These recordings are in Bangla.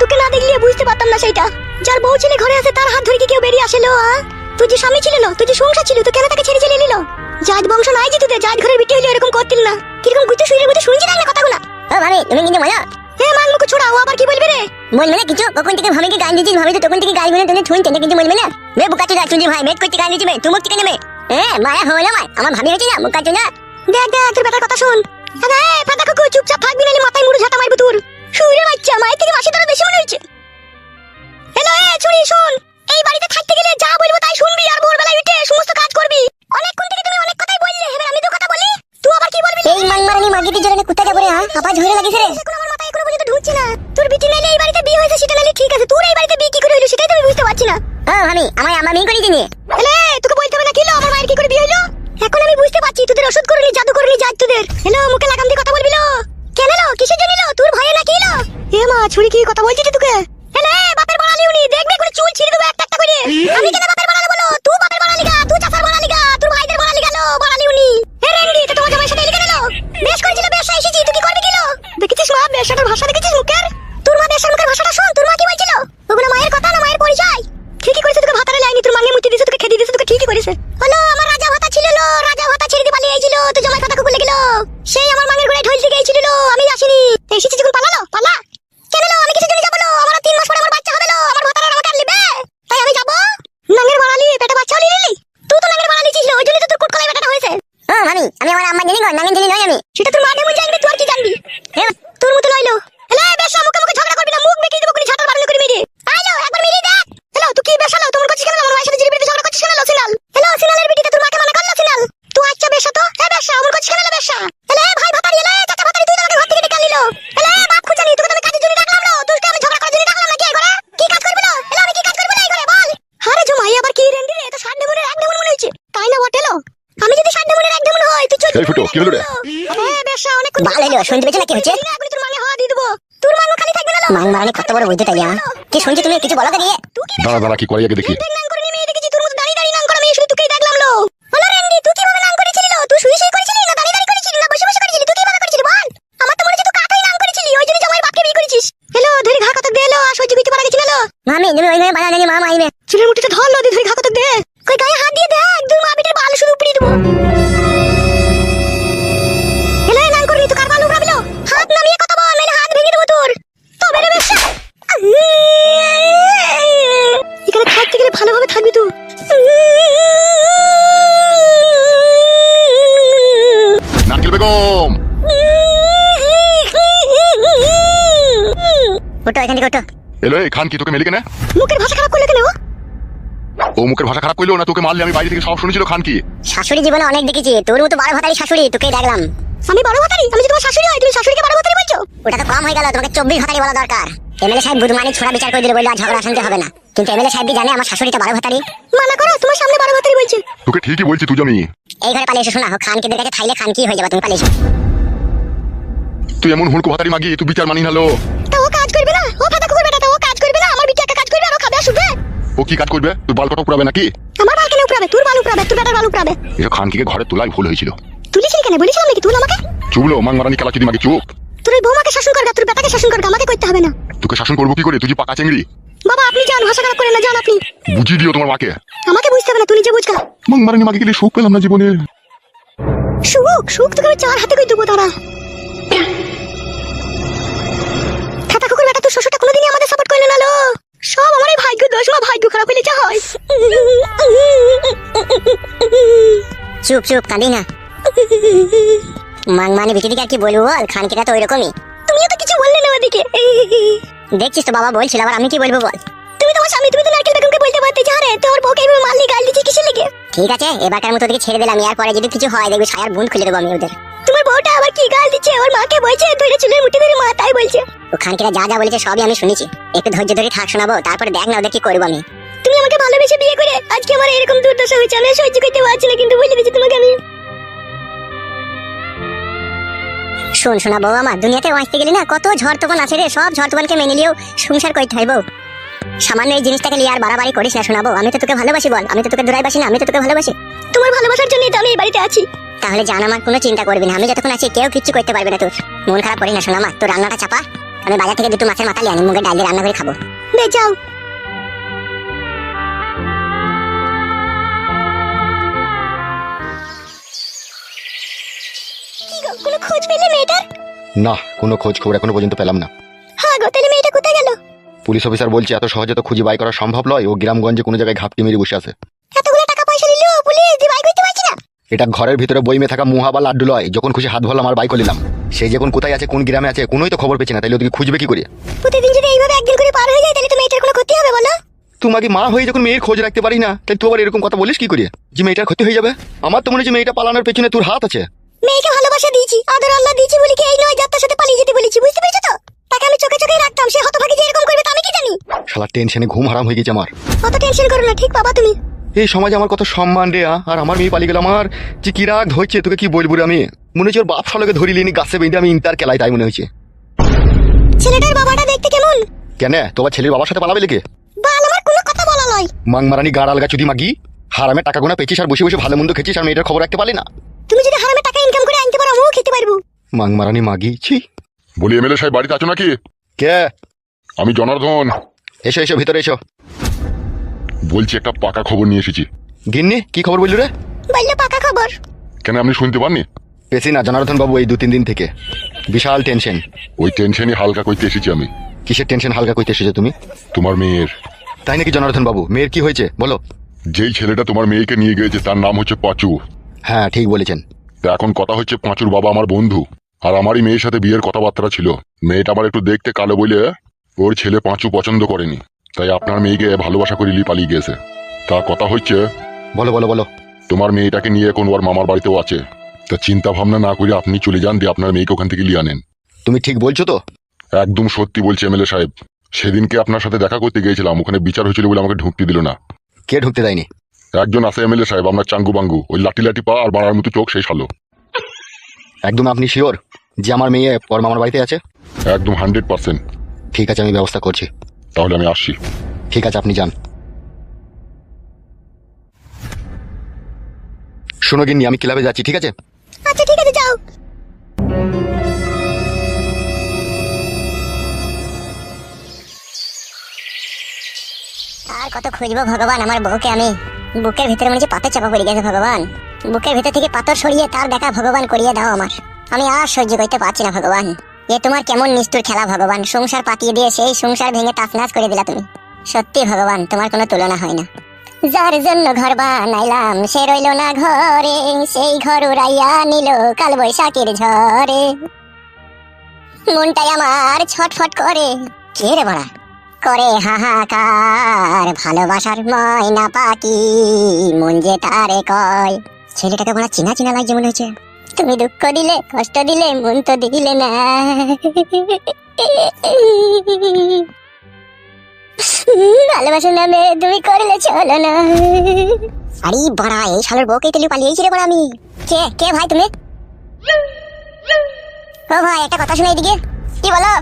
তোকে না দেখলে বুঝতে পারতাম না সেটা। যার বউ ছেলে ঘরে আছে তার হাত ধরে কি কেউ বেরিয়ে আসেলো তুই যে স্বামী ছিল না তুই যে সংসার ছিল তো কেন তাকে ছেড়ে চলে এলিল জাত বংশ নাই যে তোদের জাত ঘরের বিটি হইলে এরকম করতিল না। কীরকম গুতে শুয়ে গুতে শুনছি না কথাগুলো? ও ভাবি তুমি কিন্তু মজা হে মান মুখ ছোড়া ও আবার কি বলবে রে? বলবে না কিছু কখন থেকে ভাবিকে গান দিচ্ছিস ভাবি তো তখন থেকে গান গুনে তুমি শুনতে না কিছু বলবে না মে বুকা চুদা চুজি ভাই মেট করতে গান দিচ্ছি মে তুমি থেকে নেমে। এ মায়া হলো মায় আমার ভাবি হয়েছে না বুকা চুদা। দেখ দেখ তোর বেটার কথা শুন। আরে ফাটা কাকু চুপচাপ থাকবি নালে মাথায় মুড়ে ঝাঁটা মারবো তোর। শুয়ে বাচ্চা, মায়ের থেকে মাসি বেশি মনে হচ্ছে হ্যালো এ ছুরি শোন। এই বাড়িতে থাকতে গেলে যা বলব তাই শুনবি আর ভোরবেলায় উঠে সমস্ত কাজ করবি। অনেকক্ষণ থেকে তুমি অনেক কথাই বললে। এবার আমি তো কথা বলি। তুই আবার কি বলবি? এই মাইমারানি মাগিতে জন্য কুত্তা যাব হ্যাঁ? আবার ঝরে লাগিছে রে এখন আমার মাথায় এখনও পর্যন্ত ঢুকছে না তোর বিটি নাইলে এই বাড়িতে বিয়ে হয়েছে সেটা নাইলে ঠিক আছে তোর এই বাড়িতে বিয়ে কি করে হইল সেটাই তো আমি বুঝতে পারছি না ও ভাবি আমার আমার মেয়ে করে দিনি এলে তোকে বলতে হবে না কিলো আমার মায়ের কি করে বিয়ে হইল এখন আমি বুঝতে পারছি তোদের ওষুধ করলি জাদু করলি যাজ তোদের হ্যালো মুখে লাগাম দিয়ে কথা বলবি লো কেন লো কিসের জন্য লো তোর ভয়ে না কিলো ছুরি কি কথা বলছিস তোকে? আমি আমার আম্মা জানি গো নাঙ্গেন জানি নয় আমি। সেটা তোর মা ডেমন জানবি তুই আর কি জানবি এ, তোর মতো লইলো এলে বেশ মুখে মুখে ঝগড়া করবি না মুখ বেঁকিয়ে দেবো করে ছাটার বাড়ানো করে মেরে আইলো একবার মেরে দেখ হ্যালো তুই কি বেশালো তোমার কাছে কেন আমার মায়ের সাথে জিরিবিতে ঝগড়া করছিস কেন লো সিনাল হ্যালো সিনালের বিটিতে তোর মাকে মানা করল সিনাল তুই আচ্ছা বেশা তো হ্যাঁ বেশা আমার কাছে কেন বেশা এলে ভাই ভাতারি এলে চাচা ভাতারি তুই তোমাকে ঘর থেকে ডেকে আনলিলো এলে বাপ খুঁজানি তোকে তো আমি কাজের জন্য ডাকলাম লো তুই আমি ঝগড়া করার জন্য ডাকলাম নাকি এই ঘরে কি কাজ করবি লো এলে আমি কি কাজ করবি না এই ঘরে বল আরে জমাই আবার কি রেন্ডি রে তো ষাট ডেমনের এক ডেমন মনে হচ্ছে তাই না বটে লো আমি যদি ষাট ডেমনের এক ডেমন হয় তুই চল এই ফুটো, কি হলো রে? হলো শুনতে না কি হচ্ছে? তোর মাঙ্গে হাওয়া দিয়ে দেবো। তোর মাঙ্গ খালি থাকবে না মানে কত বড় বুঝতে তাই হ্যাঁ কি শুনছি তুমি? কিছু বলো তো দাঁড়া দাঁড়া কি করে আগে দেখি। নারকেল বেগম ওটো এখান থেকে ওটো এলো এই খান কি তোকে মেলি কেনে মুখের ভাষা খারাপ করলে কেন ও? ও মুখের ভাষা খারাপ করল না তোকে মারলে আমি বাইরে থেকে সব শুনেছিল খান কি শাশুড়ি জীবনে অনেক দেখেছি তোর মতো বড় ভাতারি শাশুড়ি তোকে দেখলাম। আমি বড় ভাতারি? আমি যে তোমার শাশুড়ি হয় তুমি শাশুড়িকে ভাতারি বলছো? ওটা তো কম হয়ে গেল তোমাকে চব্বিশ ভাতারি বলা দরকার। এমএলএ সাহেব বুধমানি ছোড়া বিচার করে দিলে বলল আর ঝগড়া শুনতে হবে না। কিন্তু এমএলএ সাহেব জানে আমার শাশুড়িটা বড় ভাতারি? মানা করো তোমার সামনে বড় ভাতারি বলছে। তোকে ঠিকই বলছি তুই আমি এই ঘরে পালিয়ে এসো শোনা খান কেদের কাছে থাইলে খান কি হয়ে যাবে তুমি পালিয়ে এসো। তুই এমন হুড়কো ভাতারি মাগি তুই বিচার মানি হলো তা ও কাজ করবে না? ও ফাটা কুকুর বেটা তা ও কাজ করবে না? আমার বিটি একা কাজ করবে আর ও খাবে শুবে ও কি কাজ করবে? তুই বাল কটা পুরাবে নাকি? আমার বাল কেন উপরাবে তোর বাল উপরাবে তোর বেটার বাল উপরাবে এসব খানকিকে ঘরে তোলাই ভুল হয়েছিল। তুলিছিলি কেন? বলেছিলাম নাকি তুল আমাকে? চুবলো মাং মারানি খেলা চুদি মাগে চুপ। তোর ওই বৌমাকে শাসন করবে তোর বেটাকে শাসন করবে আমাকে করতে হবে না। তোকে শাসন করব কি করে? তুই পাকা চেংড়ি। বাবা আপনি যান ভাষা খারাপ করেন না যান আপনি। বুঝিয়ে দিও তোমার মাকে। আমাকে বুঝতে হবে না তুই নিজে বুঝকা মাং মারানি মাগে গেলে সুখ পেলাম না জীবনে। সুখ সুখ তোকে আমি চার হাতে করে দেবো তারা খাতা কুকুর বেটা তোর শ্বশুরটা কোনোদিনই আমাদের সাপোর্ট করল না লো। সব আমার এই ভাগ্য দোষ মা ভাগ্য খারাপ হলে যা হয়। চুপ চুপ কাঁদি না। মাং মানে বিটি দিকে আর কি বলব বল? তো ওইরকমই। তুমিও তো কিছু বললে না ওদিকে। দেখছিস তো বাবা বলছিল আবার আমি কি বলব বল। তুমি তোমার স্বামী তুমি তো নারকেল বেগমকে বলতে পারতে যে আরে তোর বউকে এইভাবে মারলি গাল দিচ্ছি কিসের লেগে? ঠিক আছে এবারকার মতো ওদেরকে ছেড়ে দিলাম এর পরে যদি কিছু হয় দেখবি ছায়ার বুন খুলে দেবো আমি ওদের। তোমার বউটা আবার কি গাল দিচ্ছে? ওর মাকে বলছে ধরে চুলের মুঠি ধরে মা তাই বলছে। ও খানকিরা যা যা বলেছে সবই আমি শুনেছি। একটু ধৈর্য ধরে থাক শোনাবো তারপরে দেখ না ওদের কি করব আমি। তুমি আমাকে ভালোবেসে বিয়ে করে আজকে আমার এরকম দুর্দশা হয়েছে আমি সহ্য করতে পারছি না কিন্তু বলে দিচ্ছি তোমাকে আমি। শোন শোনা বউ আমার দুনিয়াতে বাঁচতে গেলে না? কত ঝড় তখন আছে রে সব ঝড় তখনকে মেনে নিয়েও সংসার করতে হয় বউ। সামান্য এই জিনিসটাকে নিয়ে আর বাড়াবাড়ি করিস না শোনাবো আমি তো তোকে ভালোবাসি বল আমি তো তোকে দূরাইবাসি না আমি তো তোকে ভালোবাসি। তোমার ভালোবাসার জন্যই তো আমি এই বাড়িতে আছি। তাহলে জান আমার কোনো চিন্তা করবি না আমি যতক্ষণ আছি কেউ কিচ্ছু করতে পারবে না তোর। মন খারাপ করি না শোনা আমার তোর রান্নাটা চাপা আমি বাজার থেকে দুটো মাছের মাথা নিয়ে আনি মুগের ডাল দিয়ে রান্না করে খাব। বেশ যাও। খোঁজ পেলে মেয়েটার? না কোনো খোঁজ খবর এখনও পর্যন্ত পেলাম না। হ্যাঁ গো তাহলে মেয়েটা কোথায় গেল? পুলিশ অফিসার বলছে এত সহজে তো খুঁজে বাই করা সম্ভব নয়। ও গ্রামগঞ্জে কোনো জায়গায় ঘাপটি মেরে বসে আছে। এতগুলো টাকা পয়সা নিল পুলিশ দিয়ে বাইক করতে পারছি না। এটা ঘরের ভিতরে বইমে থাকা মুহা বা লাড্ডু লয়। যখন খুশি হাত ভরলাম আর বাইক নিলাম। সে যখন কোথায় আছে কোন গ্রামে আছে কোনোই তো খবর পেছি না। তাইলে ওদিকে খুঁজবে কি করে? প্রতিদিন যদি এইভাবে একদিন করে পার হয়ে যায় তাহলে তো মেয়েটার কোনো ক্ষতি হবে বলো। তোমাকে মা হয়ে যখন মেয়ের খোঁজ রাখতে পারি না তাই তুই আবার এরকম কথা বলিস কি করে? যে মেয়েটার ক্ষতি হয়ে যাবে? আমার তো মনে হচ্ছে মেয়েটা পালানোর পেছনে তোর হাত আছে। মেয়েকে ভালোবাসা দিয়েছি আদর আল্লাহ দিয়েছি বলি কি এই নয় যাত্রার সাথে পালিয়ে যেতে বলেছি বুঝতে পেরেছ তো? তাকে আমি চোখে চোখে রাখতাম সে হতভাগী যে এরকম করবে তা আমি কি জানি? শালা টেনশনে ঘুম হারাম হয়ে গেছে আমার। অত টেনশন করো না ঠিক বাবা তুমি। এই সমাজে আমার কত সম্মান রে আর আমার মেয়ে পালিয়ে গেল আমার। যে কি রাগ ধরছে তোকে কি বলব রে আমি? মনে হচ্ছে ওর বাপ শালকে ধরি লিনি গাছে বেঁধে আমি ইন্টার খেলাই তাই মনে হয়েছে ছেলেটার বাবাটা দেখতে কেমন? কেন? তোমার ছেলের বাবার সাথে পালাবে লেগে? বাল আমার কোনো কথা বলা নয়। মাংমারানি গাড় আলগা চুদি মাগি হারামে টাকা গোনা পেয়েছিস আর বসে বসে ভালো মন্দ খেয়েছিস আর মেয়েটার খবর রাখতে পারলি না? তুমি যদি হারামে টাকা ইনকাম করে আনতে পারো আমিও খেতে পারব। মাংমারানি মাগি ছি। বলি এমএলএ সাহেব বাড়িতে আছো নাকি? কে? আমি জনার্দন। এসো এসো ভিতরে এসো। বলছি একটা পাকা খবর নিয়ে এসেছি। গিন্নি কি খবর বললি রে? বলল পাকা খবর। কেন আপনি শুনতে পাননি? পেছি না জনার্দন বাবু এই দু তিন দিন থেকে। বিশাল টেনশন ওই টেনশনই হালকা করতে এসেছি আমি। কিসের টেনশন হালকা করতে এসেছ তুমি? তোমার মেয়ের। তাই নাকি জনার্দন বাবু মেয়ের কি হয়েছে? বলো। যেই ছেলেটা তোমার মেয়েকে নিয়ে গিয়েছে তার নাম হচ্ছে পাঁচু। হ্যাঁ ঠিক বলেছেন। তা এখন কথা হচ্ছে পাঁচুর বাবা আমার বন্ধু আর আমারই মেয়ের সাথে বিয়ের কথাবার্তা ছিল। মেয়েটা আমার একটু দেখতে কালো বলে ওর ছেলে পাঁচু পছন্দ করেনি তাই আপনার মেয়েকে ভালোবাসা করে লি পালিয়ে গেছে তা কথা হচ্ছে বলো বলো বলো। তোমার মেয়েটাকে নিয়ে এখন ওর মামার বাড়িতেও আছে। তা চিন্তা ভাবনা না করে আপনি চলে যান দিয়ে আপনার মেয়েকে ওখান থেকে লিয়ে আনেন। তুমি ঠিক বলছো তো? একদম সত্যি বলছি এমএলএ সাহেব। সেদিনকে আপনার সাথে দেখা করতে গিয়েছিলাম ওখানে বিচার হয়েছিল বলে আমাকে ঢুকতে দিল না। কে ঢুকতে দেয়নি? একজন আছে এমএলএ সাহেব আপনার চাঙ্গু বাঙ্গু। ওই লাঠি লাঠি পা আর বাড়ার মতো চোখ সেই সালো একদম আপনি শিওর যে আমার মেয়ে ওর মামার বাড়িতে আছে? একদম হান্ড্রেড পার্সেন্ট। ঠিক আছে আমি ব্যবস্থা করছি। তাহলে আমি আসছি। ঠিক আছে আপনি যান। শোনো গিন্নি আমি ক্লাবে যাচ্ছি ঠিক আছে? আচ্ছা ঠিক আছে যাও। আর কত খুঁজবো ভগবান আমার বউকে আমি? বুকের ভিতরে মনে হচ্ছে পাথর চাপা পড়ে গেছে ভগবান। বুকের ভিতর থেকে পাথর সরিয়ে তার দেখা ভগবান করিয়ে দাও আমার। আমি আর সহ্য করতে পারছি না ভগবান। এ তোমার কেমন নিষ্ঠুর খেলা ভগবান। সংসার পাতিয়ে দিয়ে সেই সংসার ভেঙে টাফনাচ করে দিলা তুমি। সত্যি ভগবান, তোমার কোনো তুলনা হয় না। যার জন্য ঘর বানাইলাম, সে রইল না ঘরে। সেই ঘর উড়াইয়া নিল কাল বৈশাখের ঝড়ে। মনটাই আমার ছটফট করে। কে রে বড়া? করে হাহাকার, ভালোবাসার ময়না পাখি, মন যে তারে কয়। ছেলেটাকে বড় চিনা চিনা লাগছে মনে হচ্ছে। তুমি দুঃখ দিলে, কষ্ট দিলে, মন তো দিলে না। ভালোবাসার নামে তুমি করলে চলো না। আরে বড়া, এই শালোর বউকে তুলি পালিয়েছি রে বড়া আমি। কে কে ভাই তুমি? ও ভাই, একটা কথা শোনো এদিকে। কি বলো?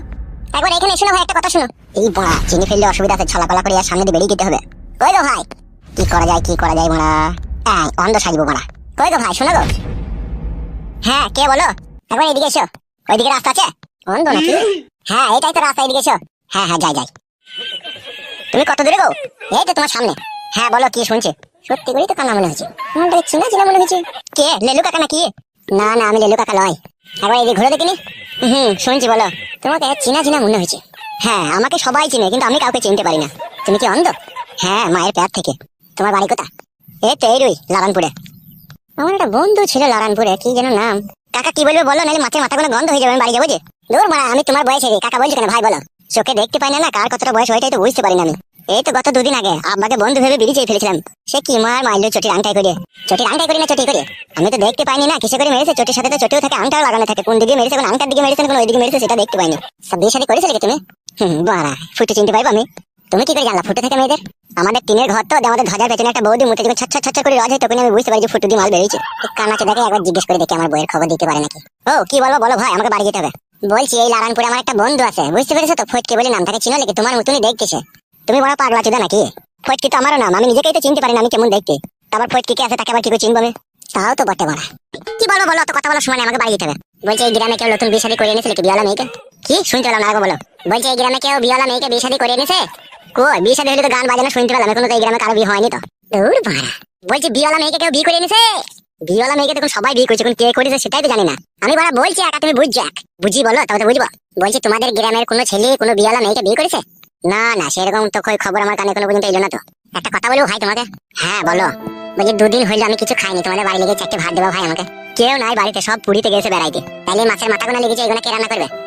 একবার এখানে এসো না ভাই একটা কথা শোনো। এই বড়া চিনি ফেললে অসুবিধা আছে ছলাকলা করে আর সামনে দিয়ে বেরিয়ে যেতে হবে। কই গো ভাই? কি করা যায় কি করা যায় বড়া? হ্যাঁ অন্ধ সাজবো বড়া। কই গো ভাই শোনো গো। হ্যাঁ কে বলো? একবার এদিকে এসো। ওইদিকে রাস্তা আছে? অন্ধ নাকি? হ্যাঁ এটাই তো রাস্তা এদিকে এসো। হ্যাঁ হ্যাঁ যাই যাই। তুমি কত দূরে গো? এই তো তোমার সামনে। হ্যাঁ বলো কি শুনছে? সত্যি করেই তো কান্না মনে হচ্ছে। দেখে চিনা চিনা মনে হচ্ছে? কে? লেলু কাকা নাকি? না না আমি লেলু কাকা লয় একবার এদিকে ঘুরে দেখিনি? হুম, শুনছি বলো। তোমাকে চিনা চিনা মনে হয়েছে। হ্যাঁ আমাকে সবাই চিনে, কিন্তু আমি কাউকে চিনতে পারি না। তুমি কি অন্ধ? হ্যাঁ মায়ের প্যার থেকে। তোমার বাড়ি কোথা এ তো এই রুই লারানপুরে আমার একটা বন্ধু ছিল লারানপুরে কি যেন নাম? কাকা কি বলবে বলো, নাহলে মাথায় মাথা কোনো গন্ধ হয়ে যাবে, আমি বাড়ি যাব যে। দূর মারা, আমি তোমার বয়সে কাকা বলছি কেন, ভাই বলো। চোখে দেখতে পাই না কার কতটা বয়স ওইটাই তো বুঝতে পারি না আমি। এই তো গত দুদিন আগে আব্বাকে বন্ধু ভেবে বিড়ি চেয়ে ফেলেছিলাম। সে কি মার মারলো চটির আংটাই করে চটির আংটাই করে না চটি করে আমি তো দেখতে পাইনি না, কিসে করে মেরেছে? চটির সাথে তো চটিও থাকে, আংটাও লাগানো থাকে। কোন দিকে মেরেছে, কোন আংটার দিকে মেরেছে, কোন ওইদিকে মেরেছে, সেটা দেখতে পাইনি। সব বিয়ে শাদী করেছিলে তুমি? হুম, বাড়া, ফুটে চিনতে পাইবো আমি। তুমি কি করে জানলা, ফুটে থেকে মেয়েদের? আমাদের টিনের ঘর তো আমাদের ধ্বজার পেছনে একটা বৌদি মুখে যখন ছচ্ছা ছচ্ছা করে রাজ হয় তখন আমি বুঝতে পারি যে ফুটু দিয়ে মাল বেরিয়েছে। কানাচে দেখে একবার জিজ্ঞেস করে দেখি, আমার বইয়ের খবর দিতে পারে নাকি। ও, কি বলব, বলো ভাই, আমাকে বাড়ি যেতে হবে। বলছি, এই লারানপুরে আমার একটা বন্ধু আছে, বুঝতে পেরেছ তো? ফটকে বলে নাম তাকে চিনো নাকি? তোমার মতনই দেখতেছে তুমি বড় পাগলা চুদা নাকি? ফটকি তো আমারও নাম আমি নিজেকেই তো চিনতে পারি না আমি কেমন দেখতে। তারপর ফটকি কে আছে তাকে আবার কি করে চিনবো তাও তো বটে বড়া। কি বলব বলো তো কথা বলার সময় আমাকে বাড়ি যেতে বলছি এই গ্রামে কেউ নতুন বিয়ে শাদী করে এনেছিল কি বিয়ালা মেয়েকে? কি? শুনতে পেলাম না বলো। বলছি এই গ্রামে কেউ বিয়েওয়ালা মেয়েকে বিয়ে শাদী করে এনেছে? কই বিয়ে শাদী হলে তো গান বাজানো শুনতে পেলাম, এখন তো এই গ্রামে কারও বিয়ে হয়নি তো। দূর বাড়া। বলছি বিয়েওয়ালা মেয়েকে কেউ বিয়ে করে এনেছে? বিয়েওয়ালা মেয়েকে তখন সবাই বিয়ে করেছে এখন কে করেছে সেটাই তো জানি না। আমি বড় বলছি, একা তুমি বুঝছ, এক। বুঝি বলো, তবে তো বুঝব। বলছি তোমাদের গ্রামের কোনো ছেলে, কোনো বিয়েওয়ালা মেয়েকে বিয়ে করেছে? না না, সেরকম তো কই খবর আমার কানে কোনো পর্যন্ত এলো না তো। একটা কথা বলব ভাই তোমাকে। হ্যাঁ বলো। বলছি দুদিন হইল আমি কিছু খাইনি, তোমাদের বাড়ি লেগে চারটে ভাত দেবো ভাই আমাকে। কেউ নাই বাড়িতে, সব পুরীতে গেছে বেড়াইতে। তাইলে মাছের মাথা গোনা লেগেছে, এগুলো কে রান্না করবে?